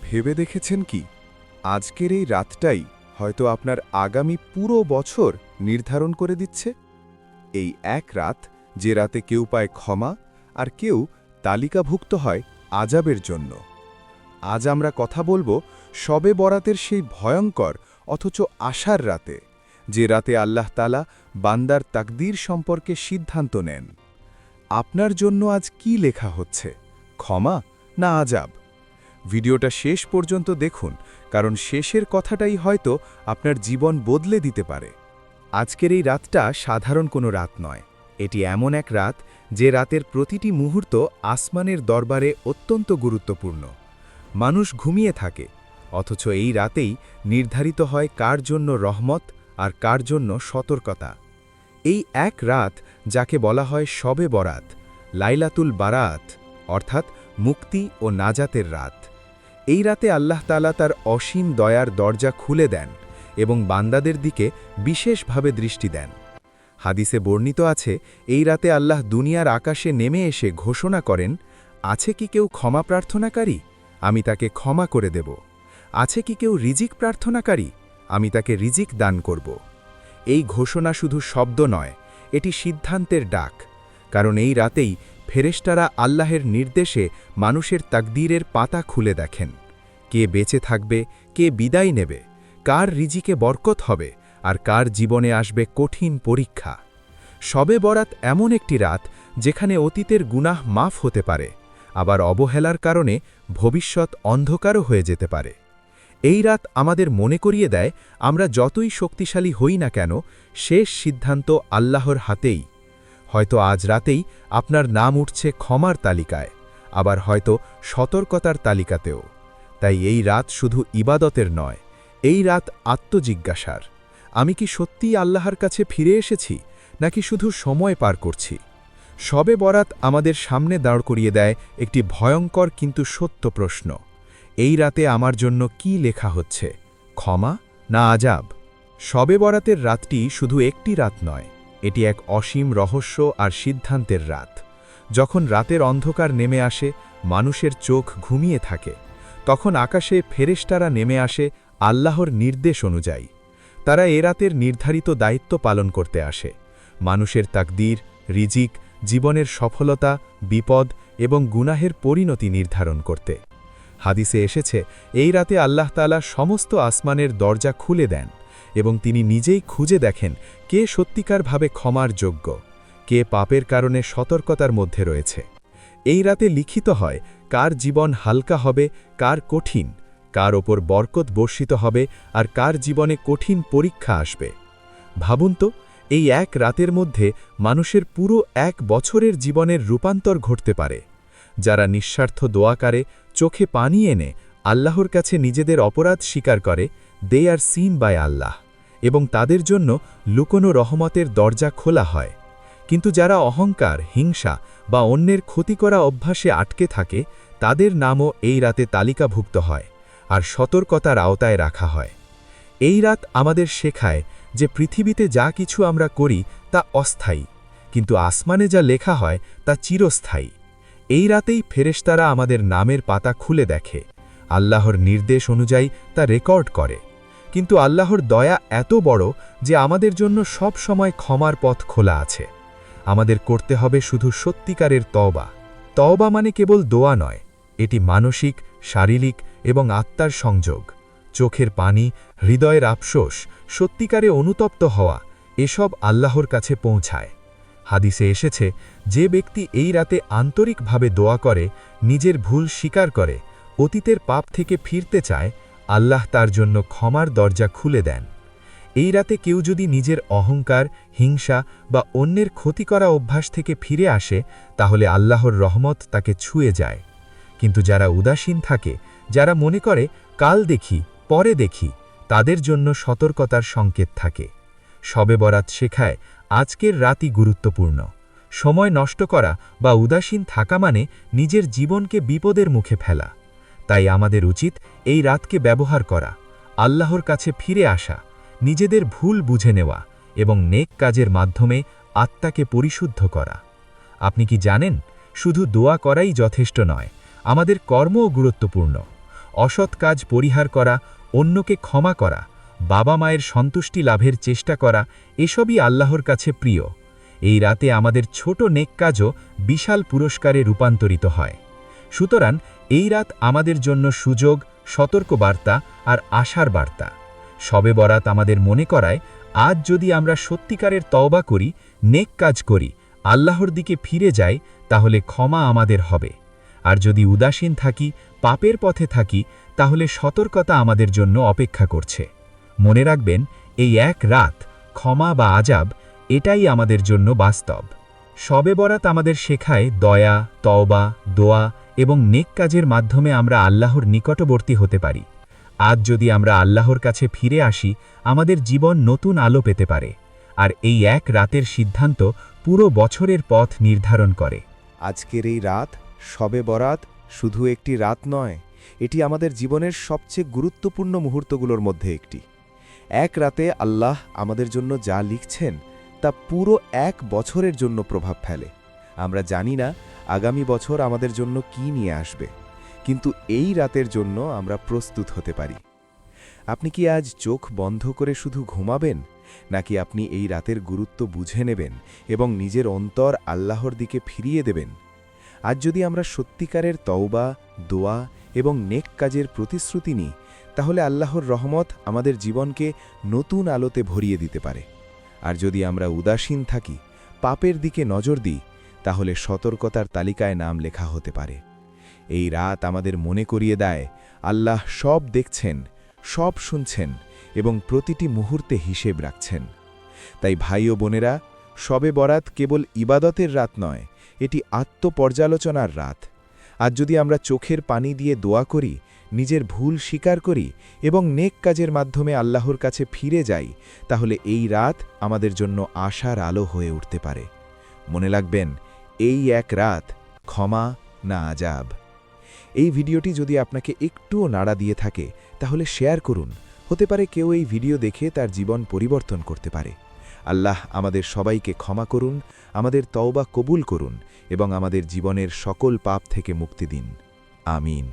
ভেবে দেখেছেন কি? আজকের এই রাতটাই হয়তো আপনার আগামী পুরো বছর নির্ধারণ করে দিচ্ছে। এই এক রাত যে রাতে কেউ পায় ক্ষমা আর কেউ তালিকাভুক্ত হয় আজাবের জন্য। আজ আমরা কথা বলব সবে বরাতের সেই ভয়ঙ্কর অথচ আশার রাতে, যে রাতে আল্লাহ তালা বান্দার তাকদীর সম্পর্কে সিদ্ধান্ত নেন। আপনার জন্য আজ কি লেখা হচ্ছে? ক্ষমা না আজাব ভিডিওটা শেষ পর্যন্ত দেখুন, কারণ শেষের কথাটাই হয়তো আপনার জীবন বদলে দিতে পারে। আজকের এই রাতটা সাধারণ কোনো রাত নয়। এটি এমন এক রাত যে রাতের প্রতিটি মুহূর্ত আসমানের দরবারে অত্যন্ত গুরুত্বপূর্ণ। মানুষ ঘুমিয়ে থাকে, অথচ এই রাতেই নির্ধারিত হয় কার জন্য রহমত আর কার জন্য সতর্কতা। এই এক রাত, যাকে বলা হয় শবে বরাত, লাইলাতুল বারাত, অর্থাৎ মুক্তি ও নাজাতের রাত। এই রাতে আল্লাহ তালা তার অসীম দয়ার দরজা খুলে দেন এবং বান্দাদের দিকে বিশেষভাবে দৃষ্টি দেন। হাদিসে বর্ণিত আছে, এই রাতে আল্লাহ দুনিয়ার আকাশে নেমে এসে ঘোষণা করেন, আছে কি কেউ ক্ষমা প্রার্থনাকারী? আমি তাকে ক্ষমা করে দেব। আছে কি কেউ রিজিক প্রার্থনাকারী? আমি তাকে রিজিক দান করব। এই ঘোষণা শুধু শব্দ নয়, এটি সিদ্ধান্তের ডাক, কারণ এই রাতেই ফেরেশতারা আল্লাহের নির্দেশে মানুষের তাকদীরের পাতা খুলে দেখেন। কে বেঁচে থাকবে, কে বিদায় নেবে, কার রিজিকে বরকত হবে, আর কার জীবনে আসবে কঠিন পরীক্ষা। শবে বরাত এমন একটি রাত যেখানে অতীতের গুনাহ মাফ হতে পারে, আবার অবহেলার কারণে ভবিষ্যৎ অন্ধকারও হয়ে যেতে পারে। এই রাত আমাদের মনে করিয়ে দেয়, আমরা যতই শক্তিশালী হই না কেন, শেষ সিদ্ধান্ত আল্লাহর হাতেই। হয়তো আজ রাতেই আপনার নাম উঠছে ক্ষমার তালিকায়, আবার হয়তো সতর্কতার তালিকাতেও। তাই এই রাত শুধু ইবাদতের নয়, এই রাত আত্মজিজ্ঞাসার। আমি কি সত্যিই আল্লাহর কাছে ফিরে এসেছি, নাকি শুধু সময় পার করছি? সবে বরাত আমাদের সামনে দাঁড় করিয়ে দেয় একটি ভয়ঙ্কর কিন্তু সত্য প্রশ্ন, এই রাতে আমার জন্য কি লেখা হচ্ছে, ক্ষমা না আজাব? শবে বরাতের রাতটি শুধু একটি রাত নয় এটি এক অসীম রহস্য আর সিদ্ধান্তের রাত। যখন রাতের অন্ধকার নেমে আসে, মানুষের চোখ ঘুমিয়ে থাকে। তখন আকাশে ফেরেশতারা নেমে আসে আল্লাহর নির্দেশ অনুযায়ী। তারা এ রাতের নির্ধারিত দায়িত্ব পালন করতে আসে। মানুষের তাকদীর, রিজিক, জীবনের সফলতা, বিপদ এবং গুনাহের পরিণতি নির্ধারণ করতে। হাদিসে এসেছে, এই রাতে আল্লাহ তালা সমস্ত আসমানের দরজা খুলে দেন। এবং তিনি নিজেই খুঁজে দেখেন কে সত্যিকারভাবে ক্ষমার যোগ্য, কে পাপের কারণে সতর্কতার মধ্যে রয়েছে। এই রাতে লিখিত হয়, কার জীবন হালকা হবে, কার কঠিন, কার ওপর বরকত বর্ষিত হবে আর কার জীবনে কঠিন পরীক্ষা আসবে। ভাবুন তো, এই এক রাতের মধ্যে মানুষের পুরো এক বছরের জীবনের রূপান্তর ঘটতে পারে। যারা নিঃস্বার্থ দোয়াকারে চোখে পানি এনে আল্লাহর কাছে নিজেদের অপরাধ স্বীকার করে দে আর সিন বাই আল্লাহ এবং তাদের জন্য লুকোনো রহমতের দরজা খোলা হয়। কিন্তু যারা অহংকার, হিংসা বা অন্যের ক্ষতি করা অভ্যাসে আটকে থাকে, তাদের নামও এই রাতে তালিকাভুক্ত হয় আর সতর্কতার আওতায় রাখা হয়। এই রাত আমাদের শেখায় যে পৃথিবীতে যা কিছু আমরা করি তা অস্থায়ী, কিন্তু আসমানে যা লেখা হয় তা চিরস্থায়ী। এই রাতেই ফেরেশতারা আমাদের নামের পাতা খুলে দেখে, আল্লাহর নির্দেশ অনুযায়ী তা রেকর্ড করে। কিন্তু আল্লাহর দয়া এত বড় যে আমাদের জন্য সব সময় ক্ষমার পথ খোলা আছে। আমাদের করতে হবে শুধু সত্যিকারের তওবা। তওবা মানে কেবল দোয়া নয়, এটি মানসিক, শারীরিক এবং আত্মার সংযোগ। চোখের পানি, হৃদয়ের আফসোস, সত্যিকারে অনুতপ্ত হওয়া, এসব আল্লাহর কাছে পৌঁছায়। হাদিসে এসেছে, যে ব্যক্তি এই রাতে আন্তরিকভাবে দোয়া করে, নিজের ভুল স্বীকার করে, অতীতের পাপ থেকে ফিরতে চায় আল্লাহ তার জন্য ক্ষমার দরজা খুলে দেন। এই রাতে কেউ যদি নিজের অহংকার, হিংসা বা অন্যের ক্ষতি করা অভ্যাস থেকে ফিরে আসে, তাহলে আল্লাহর রহমত তাকে ছুঁয়ে যায়। কিন্তু যারা উদাসীন থাকে, যারা মনে করে, কাল দেখি, পরে দেখি তাদের জন্য সতর্কতার সংকেত থাকে। শবে বরাত শেখায়, আজকের রাতই গুরুত্বপূর্ণ। সময় নষ্ট করা বা উদাসীন থাকা মানে নিজের জীবনকে বিপদের মুখে ফেলা। তাই আমাদের উচিত এই রাতকে ব্যবহার করা, আল্লাহর কাছে ফিরে আসা, নিজেদের ভুল বুঝে নেওয়া এবং নেক কাজের মাধ্যমে আত্মাকে পরিশুদ্ধ করা। আপনি কি জানেন, শুধু দোয়া করাই যথেষ্ট নয়, আমাদের কর্মও গুরুত্বপূর্ণ। অসৎ কাজ পরিহার করা, অন্যকে ক্ষমা করা, বাবা মায়ের সন্তুষ্টি লাভের চেষ্টা করা, এসবই আল্লাহর কাছে প্রিয়। এই রাতে আমাদের ছোট নেক কাজও বিশাল পুরস্কারে রূপান্তরিত হয়। সুতরাং এই রাত আমাদের জন্য সুযোগ, সতর্কবার্তা আর আশার বার্তা। সবে বরাত আমাদের মনে করায়, আজ যদি আমরা সত্যিকারের তওবা করি, নেক কাজ করি, আল্লাহর দিকে ফিরে যাই, তাহলে ক্ষমা আমাদের হবে। আর যদি উদাসীন থাকি, পাপের পথে থাকি, তাহলে সতর্কতা আমাদের জন্য অপেক্ষা করছে। মনে রাখবেন, এই এক রাত, ক্ষমা বা আজাব, এটাই আমাদের জন্য বাস্তব। সবে বরাত আমাদের শেখায় দয়া, তওবা, দোয়া এবং নেক কাজের মাধ্যমে আমরা আল্লাহর নিকটবর্তী হতে পারি। আজ যদি আমরা আল্লাহর কাছে ফিরে আসি, আমাদের জীবন নতুন আলো পেতে পারে। আর এই এক রাতের সিদ্ধান্ত পুরো বছরের পথ নির্ধারণ করে। আজকের এই রাত সবে বরাত শুধু একটি রাত নয়, এটি আমাদের জীবনের সবচেয়ে গুরুত্বপূর্ণ মুহূর্তগুলোর মধ্যে একটি। এক রাতে আল্লাহ আমাদের জন্য যা লিখছেন, তা পুরো এক বছরের জন্য প্রভাব ফেলে। আমরা জানি না আগামী বছর আমাদের জন্য কি নিয়ে আসবে? কিন্তু এই রাতের জন্য আমরা প্রস্তুত হতে পারি। আপনি কি আজ চোখ বন্ধ করে শুধু ঘুমাবেন? নাকি আপনি এই রাতের গুরুত্ব বুঝে নেবেন এবং নিজের অন্তর আল্লাহর দিকে ফিরিয়ে দেবেন? আজ যদি আমরা সত্যিকারের তওবা, দোয়া এবং নেক কাজের প্রতিশ্রুতি নিই, তাহলে আল্লাহর রহমত আমাদের জীবনকে নতুন আলোতে ভরিয়ে দিতে পারে। আর যদি আমরা উদাসীন থাকি, পাপের দিকে নজর দিই তাহলে সতর্কতার তালিকায় নাম লেখা হতে পারে। এই রাত আমাদের মনে করিয়ে দেয়, আল্লাহ সব দেখছেন, সব শুনছেন এবং প্রতিটি মুহূর্তে হিসেব রাখছেন। তাই ভাই ও বোনেরা সবে বরাত কেবল ইবাদতের রাত নয়, এটি আত্মপর্যালোচনার রাত। আর যদি আমরা চোখের পানি দিয়ে দোয়া করি, নিজের ভুল স্বীকার করি এবং নেক কাজের মাধ্যমে আল্লাহর কাছে ফিরে যাই, তাহলে এই রাত আমাদের জন্য আশার আলো হয়ে উঠতে পারে। মনে রাখবেন এই এক রাত ক্ষমা না আজাব। এই ভিডিওটি যদি আপনাকে একটুও নাড়া দিয়ে থাকে, তাহলে শেয়ার করুন। হতে পারে কেউ এই ভিডিও দেখে তার জীবন পরিবর্তন করতে পারে। আল্লাহ আমাদের সবাইকে ক্ষমা করুন, আমাদের তওবা কবুল করুন এবং আমাদের জীবনের সকল পাপ থেকে মুক্তি দিন। আমিন।